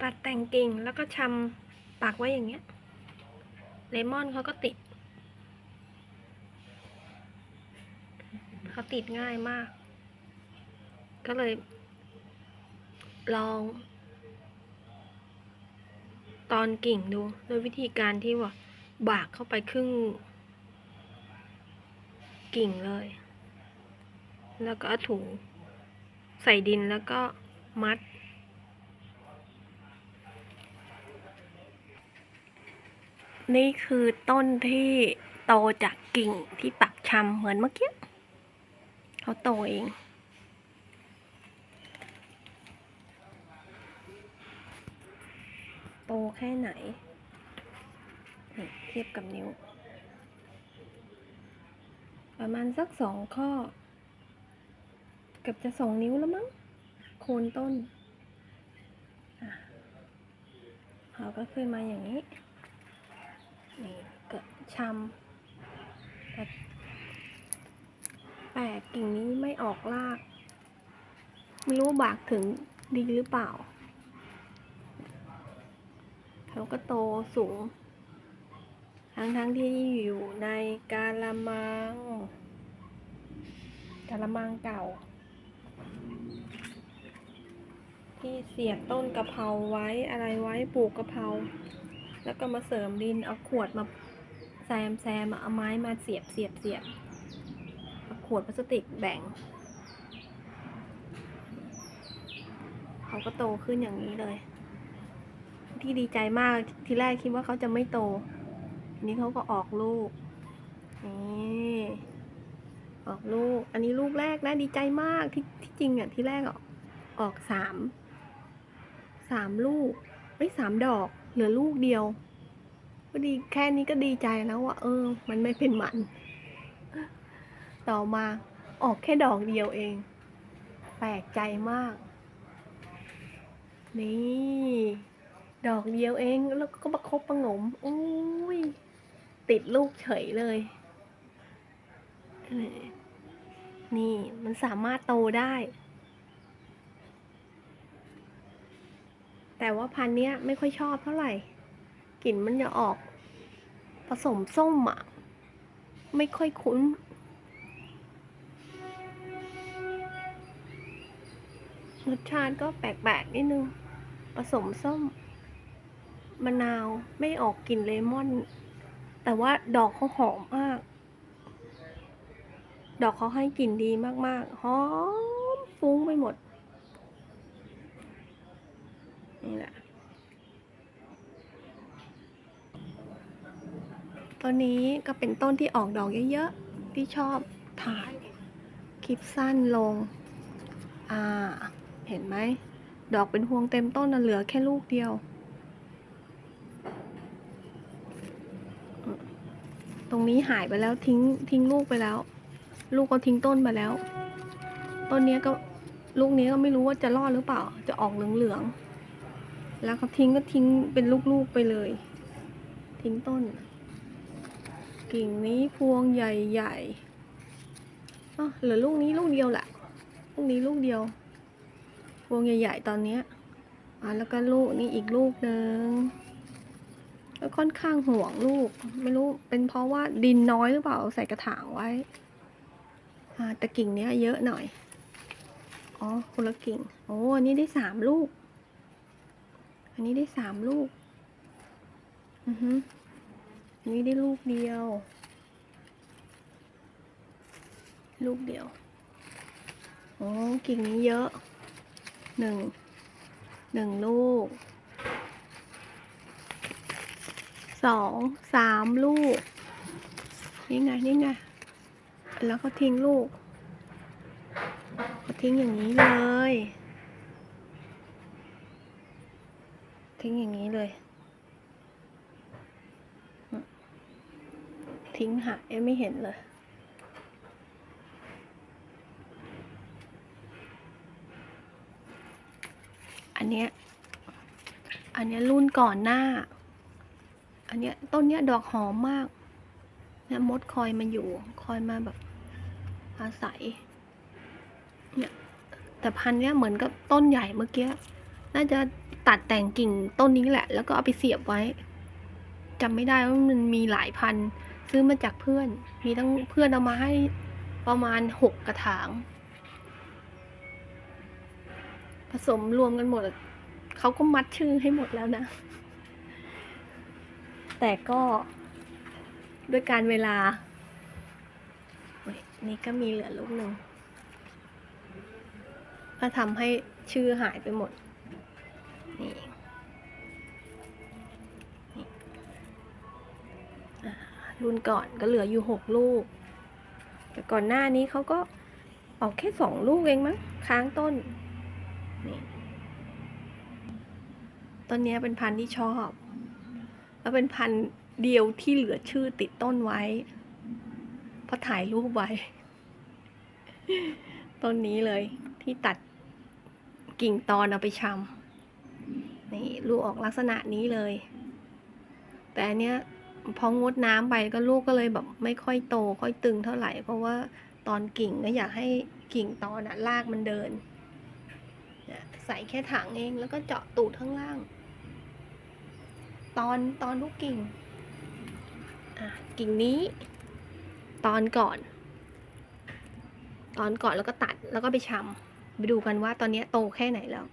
ตัดแต่งกิ่งแล้วก็ชำปักไว้อย่างเงี้ย เลมอนเขาก็ติด เขาติดง่ายมาก ก็เลย ลอง ตอนกิ่งดูโดยวิธีการที่ว่า บากเข้าไปครึ่ง กิ่งเลย แล้วก็ถุงใส่ดินแล้วก็มัด นี่คือต้นที่โตจากกิ่งที่ปักชำเหมือนเมื่อกี้เขาโตเองโตแค่ไหน เทียบกับนิ้ว ประมาณสักสองข้อ เกือบจะสองนิ้วแล้วมั้ง โคนต้น เขาก็ขึ้นมาอย่างนี้ นี่เกิดชำแต่แปลกกิ่งนี้ไม่ออกราก ไม่รู้บากถึงดีหรือเปล่า เขาก็โตสูง ทั้งทั้งที่อยู่ในกาละมัง กาละมังเก่า ที่เสียบต้นกะเพราไว้อะไรไว้ปลูกกะเพรา แล้วก็มาเสริมดินเอาขวดมาแซมแซมเอาไม้มาเสียบเสียบเสียบเอาขวดพลาสติกแบ่ง เขาก็โตขึ้นอย่างนี้เลย ที่ดีใจมากทีแรกคิดว่าเขาจะไม่โตอันนี้เขาก็ออกลูกนี่ออกลูก อันนี้ลูกแรกนะดีใจมากที่ที่จริงอะที่แรกอะออกสามสามลูกไม่สามดอกเหลือลูกเดียว ก็ดีแค่นี้ก็ดีใจแล้วว่าเออ มันไม่เป็นหมัน ต่อมาออกแค่ดอกเดียวเอง แปลกใจมาก นี่ ดอกเดียวเองแล้วก็ประคบประงมอุ้ยติดลูกเฉยเลย นี่นี่มันสามารถโตได้ แต่ว่าพันธุ์เนี้ยไม่ค่อยชอบเท่าไหร่ กลิ่นมันจะออก ผสมส้มอะไม่ค่อยคุ้น รสชาติก็แปลกๆนิดนึง ผสมส้ม มะนาวไม่ออกกลิ่นเลมอน แต่ว่าดอกเขาหอมมาก ดอกเขาให้กลิ่นดีมากๆ หอมฟุ้งไปหมด นี่แหละ ต้นนี้ก็เป็นต้นที่ออกดอกเยอะๆ ที่ชอบถ่าย คลิปสั้นลง อ่า เห็นไหม ดอกเป็นพวงเต็มต้นน่ะเหลือแค่ลูกเดียว ตรงนี้หายไปแล้วทิ้งทิ้งลูกไปแล้ว ลูกก็ทิ้งต้นไปแล้ว ต้นนี้ก็ลูกนี้ก็ไม่รู้ว่าจะรอดหรือเปล่า จะออกเหลืองๆ แล้วเขาทิ้งก็ทิ้งเป็นลูกๆไปเลย ทิ้งต้น กิ่งนี้พวงใหญ่ๆอ๋อเหลือลูกนี้ลูกเดียวแหละลูกนี้ลูกเดียว พวงใหญ่ ๆ ตอนเนี้ยอ่าแล้วก็ลูกนี่อีกลูกหนึ่งก็ค่อนข้างห่วงลูก ไม่รู้เป็นเพราะว่าดินน้อยหรือเปล่าใส่กระถางไว้อ่าแต่กิ่งเนี้ยเยอะหน่อย อ๋อคนละกิ่ง โอ้อันนี้ได้สามลูก อันนี้ได้สามลูก อือฮึอันนี้ได้ลูกเดียว ลูกเดียว โอ้กิ่งนี้เยอะ หนึ่ง หนึ่งลูก สอง สามลูก นี่ไง นี่ไง แล้วเขาทิ้งลูก เขาทิ้งอย่างนี้เลย ทิ้งอย่างนี้เลย ทิ้งหายไม่เห็นเลย อันเนี้ย อันเนี้ยรุ่นก่อนหน้า อันเนี้ยต้นเนี้ยดอกหอมมากเนี่ยมดคอยมาอยู่ คอยมาแบบ อาศัย เนี่ย แต่พันเนี้ยเหมือนกับต้นใหญ่เมื่อกี้ น่าจะตัดแต่งกิ่งต้นนี้แหละ แล้วก็เอาไปเสียบไว้จำไม่ได้ว่ามันมีหลายพัน ซื้อมาจากเพื่อน มีทั้งเพื่อนเอามาให้ประมาณหกกระถาง ผสมรวมกันหมด เขาก็มัดชื่อให้หมดแล้วนะ แต่ก็ด้วยการเวลาเยนี่ก็มีเหลือลูกหนึ่งก็ทำให้ชื่อหายไปหมด นี่รุ่นก่อนก็เหลืออยู่หกลูก แต่ก่อนหน้านี้เขาก็ออกแค่สองลูกเองมั้งค้างต้น นี่ต้นนี้เป็นพันธุ์ที่ชอบ แล้วเป็นพันธุ์เดียวที่เหลือชื่อติดต้นไว้ เพราะถ่ายรูปไว้ ต้นนี้เลยที่ตัดกิ่งตอนเอาไปชำ นี่ลูกออกลักษณะนี้เลย แต่อันเนี้ยพองดน้ำไปก็ลูกก็เลยแบบไม่ค่อยโตค่อยตึงเท่าไหร่ เพราะว่าตอนกิ่งก็อยากให้กิ่งตอนอะลากมันเดิน ใส่แค่ถังเองแล้วก็เจาะตูดข้างล่าง ตอนตอนลูกกิ่งกิ่งนี้ ตอนก่อน ตอนก่อนแล้วก็ตัดแล้วก็ไปชำไปดูกันว่าตอนเนี้ยโตแค่ไหนแล้ว